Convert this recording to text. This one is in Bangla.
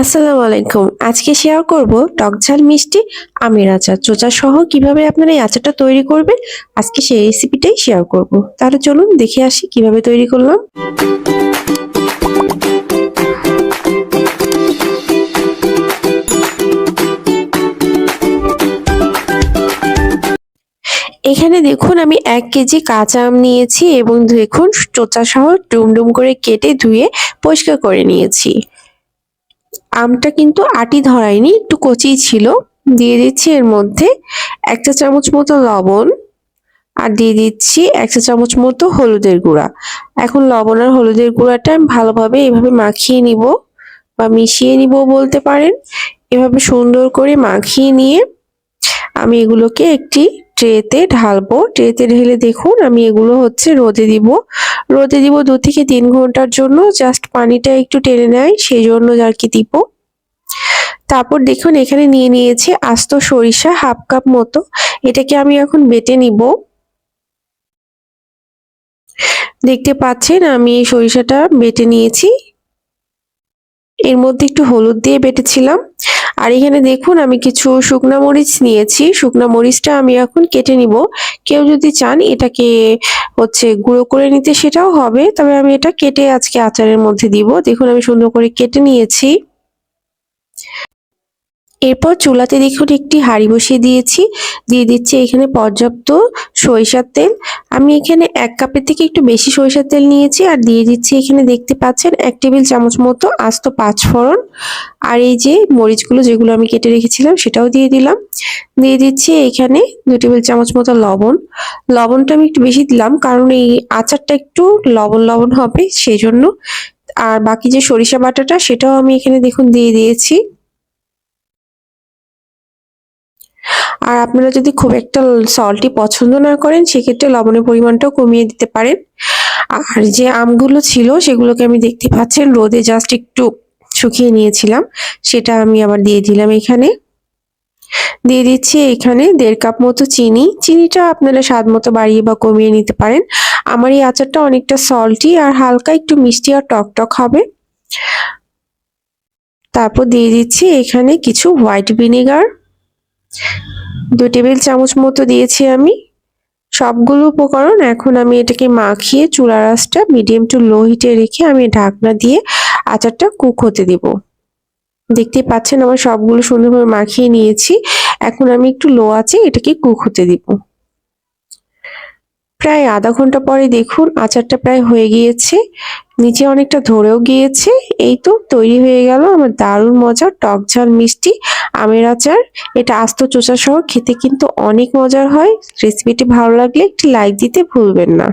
আসসালামু আলাইকুম। আজকে শেয়ার করব টক ঝাল মিষ্টি, আমের আচার। চোচা সহ কীভাবে আপনারা এই আচারটা তৈরি করবেন, আজকে সেই রেসিপিটাই শেয়ার করব। তাহলে চলুন দেখে আসি কীভাবে তৈরি করলাম। এখানে দেখুন, আমি এক কেজি কাঁচা আম নিয়েছি এবং দেখুন চোচা সহ ডুমডুম করে কেটে ধুয়ে পরিষ্কার করে নিয়েছি। আমটা কিন্তু আটি ধরায়নি, একটু কচি ছিল। দিয়ে দিচ্ছি এর মধ্যে এক চা চামচ মতো লবণ আর দিয়ে দিচ্ছি এক চা চামচ মতো হলুদের গুঁড়া। এখন লবণ আর হলুদের গুঁড়াটা আমি ভালোভাবে এভাবে মাখিয়ে নিব বা মিশিয়ে নিব বলতে পারেন। এভাবে সুন্দর করে মাখিয়ে নিয়ে আমি এগুলোকে একটি ট্রেতে ঢালবো। ট্রেতে ঢেলে দেখুন, আমি এগুলো হচ্ছে রোদে দিব। রোদে দিব দু থেকে তিন ঘণ্টার জন্য, জাস্ট পানিটা একটু টেনে নেয় সেই জন্য আর কি দিব। তারপর দেখুন, এখানে নিয়ে নিয়েছি আস্ত সরিষা, হাফ কাপ মতো। এটাকে আমি এখন বেটে নিব। দেখতে পাচ্ছেন, আমি এই সরিষাটা বেটে নিয়েছি। এর মধ্যে একটু হলুদ দিয়ে বেটেছিলাম। আর এখানে দেখুন, আমি কিছু শুকনা মরিচ নিয়েছি। শুকনা মরিচটা আমি এখন কেটে নিব। কেউ যদি চান এটাকে হচ্ছে গুঁড়ো করে নিতে সেটাও হবে। তবে আমি এটা কেটে আজকে আচারের মধ্যে দিব। দেখুন, আমি সুন্দর করে কেটে নিয়েছি। এরপর চুলাতে দেখুন একটি হাঁড়ি বসিয়ে দিয়েছি। দিয়ে দিচ্ছি এখানে পর্যাপ্ত সরিষার তেল। আমি এখানে এক কাপের থেকে একটু বেশি সরিষার তেল নিয়েছি আর দিয়ে দিচ্ছি এখানে দেখতে পাচ্ছেন এক টেবিল চামচ মতো আস্ত পাঁচ ফোড়ন আর এই যে মরিচগুলো যেগুলো আমি কেটে রেখেছিলাম সেটাও দিয়ে দিলাম। দিয়ে দিচ্ছি এখানে দু টেবিল চামচ মতো লবণ। লবণটা আমি একটু বেশি দিলাম কারণ এই আচারটা একটু লবণ লবণ হবে সেই জন্য আর বাকি যে সরিষা বাটাটা সেটাও আমি এখানে দেখুন দিয়ে দিয়েছি। আর আপনারা যদি খুব একটা সল্টি পছন্দ না করেন, সেক্ষেত্রে লবণের পরিমাণটাও কমিয়ে দিতে পারেন। আর যে আমগুলো ছিল, সেগুলোকে আমি দেখতে পাচ্ছেন, রোদে জাস্ট একটু শুকিয়ে নিয়েছিলাম। সেটা আমি আবার দিয়ে দিলাম এখানে। দিয়ে দিচ্ছি এখানে দেড় কাপ মতো চিনি। চিনিটা আপনারা স্বাদ মতো বাড়িয়ে বা কমিয়ে নিতে পারেন। আমার এই আচারটা অনেকটা সল্টি আর হালকা একটু মিষ্টি আর টক টক হবে। তারপর দিয়ে দিচ্ছি এখানে কিছু হোয়াইট ভিনেগার দু টেবিল চামচ মতো দিয়েছি আমি। সবগুলো উপকরণ এখন আমি এটাকে মাখিয়ে চুলা রাসটা মিডিয়াম টু লো হিটে রেখে আমি ঢাকনা দিয়ে আচারটা কুক হতে দেব। দেখতে পাচ্ছেন আমার সবগুলো সুন্দরভাবে মাখিয়ে নিয়েছি। এখন আমি একটু লো আছে এটাকে কুক হতে দিব। প্রায় আধা ঘণ্টা পরে দেখুন আচারটা প্রায় হয়ে গিয়েছে। নিচে অনেকটা ধরেও গিয়েছে। এই তো তৈরি হয়ে গেল আমার দারুণ মজার টক ঝাল মিষ্টি আমের আচার, এটা আস্ত চোচা সহ খেতে কিন্তু অনেক মজার হয়। রেসিপিটি ভালো লাগলে একটি লাইক দিতে ভুলবেন না।